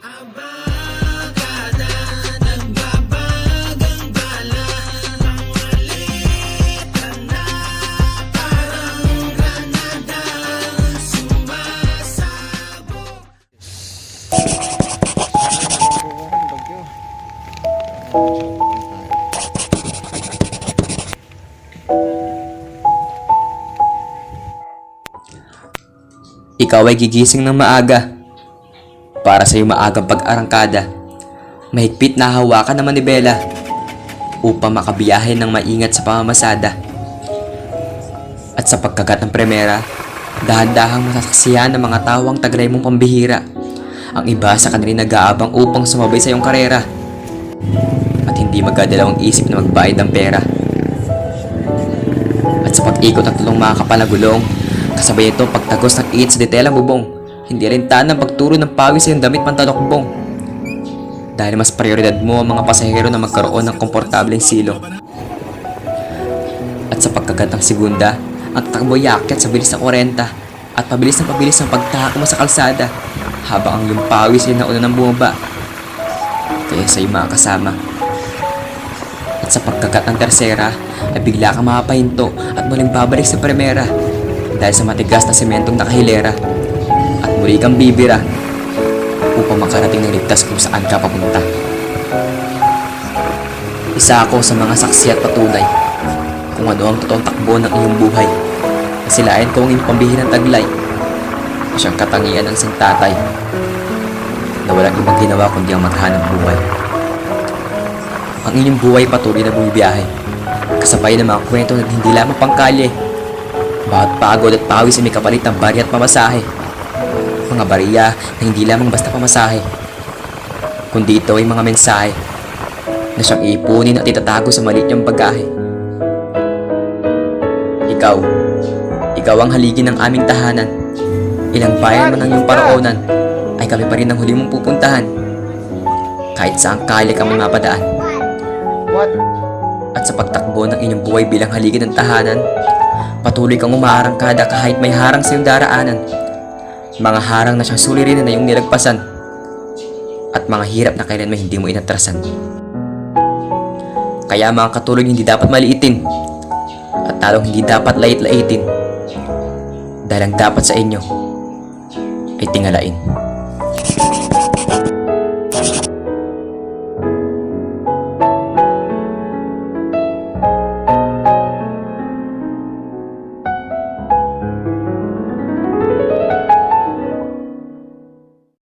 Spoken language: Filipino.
Ikaw ay gigising ng maaga. Para sa iyong maagang pag-arangkada. Mahigpit na hawakan ng manibela upang makabiyahe ng maingat sa pamamasada. At sa pagkagat ng premera, dahan-dahang masasaksiyan ng mga tawang taglay mong pambihira. Ang iba sa kanila nag-aabang upang sumabay sa iyong karera. At hindi magdadalawang isip na magbayad ng pera. At sa pag-ikot ng tulong mga kapalagulong, kasabay ito pagtagos ng iit sa detail ang bubong. Hindi rin ng pagturo ng pawis sa damit pantalokbong. Dahil mas prioridad mo ang mga pasahero na magkaroon ng komportableng silo. At sa pagkagat ng segunda, ang takbo ay aakyat sa bilis na 40 at pabilis na pabilis ang pagtahak mo sa kalsada habang ang iyong pawis ay nauna ng bumaba. Kaya sa iyong mga kasama. At sa pagkagat ng tersera, ay bigla kang mapapahinto at muling babalik sa primera dahil sa matigas na sementong nakahilera muli kang bibira upang makarating ng ligtas kung saan ka papunta. Isa ako sa mga saksi at patunay kung ano ang totoong takbo ng iyong buhay. Nasilayan ko ang iyong pambihirang taglay na siyang katangian ng isang tatay na walang ibang ginawa kundi ang maghanap buhay. Ang inyong buhay patuloy na bumibiyahe kasabay ng mga kwento na hindi lamang pangkalye bawat pagod at pawis ay may kapalit ng bari at pamasahe. Mga bariya na hindi lamang basta pamasahe, kundi ito ay mga mensahe na siyang ipunin at itatago sa maliit niyang bagahe. Ikaw, ikaw ang haligi ng aming tahanan. Ilang bayan man ang iyong paroonan, ay kami pa rin ang huli mong pupuntahan. Kahit saan kali ka man mapadaan. What? At sa pagtakbo ng inyong buhay bilang haligi ng tahanan, patuloy kang umaarangkada kahit may harang sa iyong daraanan. Mga harang na siyang suliranin na iyong nilagpasan. At mga hirap na kailan may hindi mo inatrasan. Kaya mga katulog hindi dapat maliitin. At talong hindi dapat lait-laitin. Dahil ang dapat sa inyo ay tingalain.